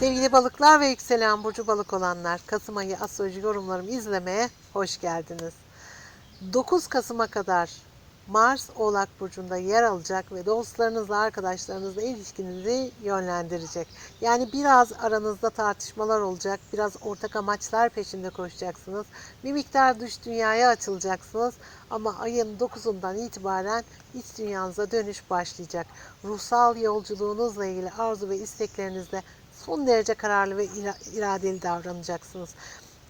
Sevgili balıklar ve yükselen burcu balık olanlar, Kasım ayı astroloji yorumlarımı izlemeye hoş geldiniz. 9 Kasım'a kadar Mars Oğlak Burcu'nda yer alacak ve dostlarınızla, arkadaşlarınızla ilişkinizi yönlendirecek. Yani biraz aranızda tartışmalar olacak, biraz ortak amaçlar peşinde koşacaksınız. Bir miktar dış dünyaya açılacaksınız ama ayın 9'undan itibaren iç dünyanıza dönüş başlayacak. Ruhsal yolculuğunuzla ilgili arzu ve isteklerinizde son derece kararlı ve ira- iradeli davranacaksınız.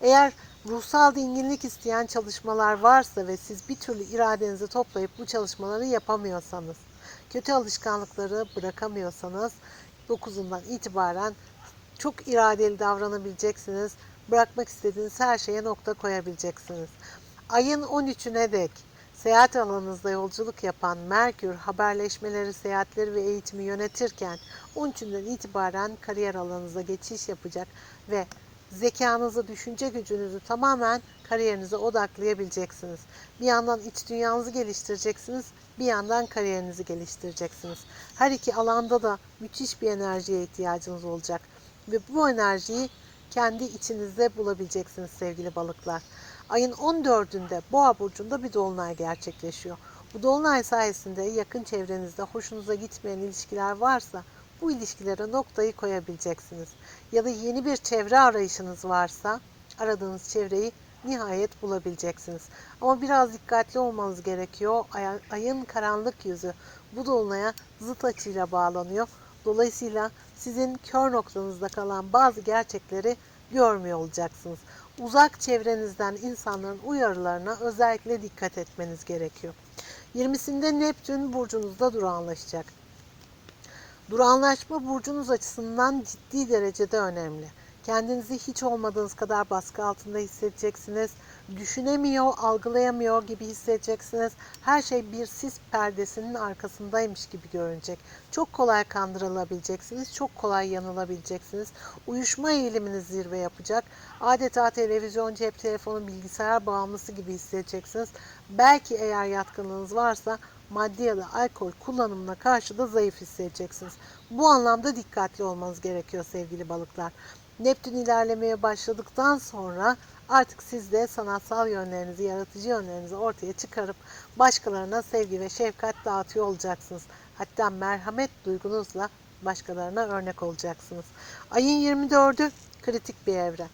Eğer ruhsal dinginlik isteyen çalışmalar varsa ve siz bir türlü iradenizi toplayıp bu çalışmaları yapamıyorsanız, kötü alışkanlıkları bırakamıyorsanız 9'undan itibaren çok iradeli davranabileceksiniz. Bırakmak istediğiniz her şeye nokta koyabileceksiniz. Ayın 13'üne dek seyahat alanınızda yolculuk yapan Merkür haberleşmeleri, seyahatleri ve eğitimi yönetirken 13'ünden itibaren kariyer alanınıza geçiş yapacak ve zekanızı, düşünce gücünüzü tamamen kariyerinize odaklayabileceksiniz. Bir yandan iç dünyanızı geliştireceksiniz, bir yandan kariyerinizi geliştireceksiniz. Her iki alanda da müthiş bir enerjiye ihtiyacınız olacak ve bu enerjiyi kendi içinizde bulabileceksiniz sevgili balıklar. Ayın 14'ünde Boğa burcunda bir dolunay gerçekleşiyor. Bu dolunay sayesinde yakın çevrenizde hoşunuza gitmeyen ilişkiler varsa bu ilişkilere noktayı koyabileceksiniz. Ya da yeni bir çevre arayışınız varsa aradığınız çevreyi nihayet bulabileceksiniz. Ama biraz dikkatli olmanız gerekiyor. Ay- Ayın karanlık yüzü bu dolunaya zıt açıyla bağlanıyor. Dolayısıyla sizin kör noktanızda kalan bazı gerçekleri görmüyor olacaksınız. Uzak çevrenizden insanların uyarılarına özellikle dikkat etmeniz gerekiyor. 20'sinde Neptün burcunuzda durağanlaşacak. Durağanlaşma burcunuz açısından ciddi derecede önemli. Kendinizi hiç olmadığınız kadar baskı altında hissedeceksiniz. Düşünemiyor, algılayamıyor gibi hissedeceksiniz. Her şey bir sis perdesinin arkasındaymış gibi görünecek. Çok kolay kandırılabileceksiniz, çok kolay yanılabileceksiniz. Uyuşma eğiliminiz zirve yapacak. Adeta televizyon, cep telefonu, bilgisayar bağımlısı gibi hissedeceksiniz. Belki eğer yatkınlığınız varsa madde ya da alkol kullanımına karşı da zayıf hissedeceksiniz. Bu anlamda dikkatli olmanız gerekiyor sevgili balıklar. Neptün ilerlemeye başladıktan sonra artık siz de sanatsal yönlerinizi, yaratıcı yönlerinizi ortaya çıkarıp başkalarına sevgi ve şefkat dağıtıyor olacaksınız. Hatta merhamet duygunuzla başkalarına örnek olacaksınız. Ayın 24'ü kritik bir evre.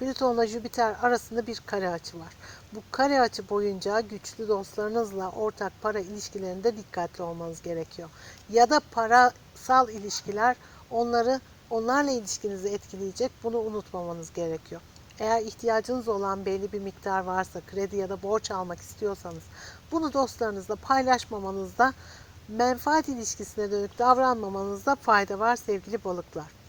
Plüton'la Jüpiter arasında bir kare açı var. Bu kare açı boyunca güçlü dostlarınızla ortak para ilişkilerinde dikkatli olmanız gerekiyor. Ya da parasal ilişkiler onları onlarla ilişkinizi etkileyecek. Bunu unutmamanız gerekiyor. Eğer ihtiyacınız olan belli bir miktar varsa, kredi ya da borç almak istiyorsanız bunu dostlarınızla paylaşmamanızda menfaat ilişkisine dönük davranmamanızda fayda var sevgili balıklar.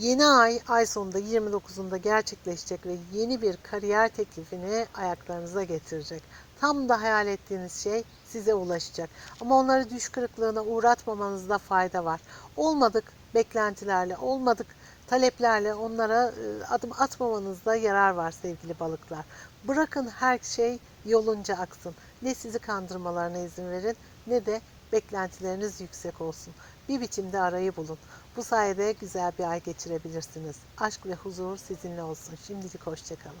Yeni ay ay sonunda 29'unda gerçekleşecek ve yeni bir kariyer teklifini ayaklarınıza getirecek. Tam da hayal ettiğiniz şey size ulaşacak. Ama onları düş kırıklığına uğratmamanızda fayda var. Olmadık beklentilerle, olmadık taleplerle onlara e, adım atmamanızda yarar var sevgili balıklar. Bırakın her şey yolunca aksın. Ne sizi kandırmalarına izin verin ne de beklentileriniz yüksek olsun. Bir biçimde arayı bulun. Bu sayede güzel bir ay geçirebilirsiniz. Aşk ve huzur sizinle olsun. Şimdilik hoşçakalın.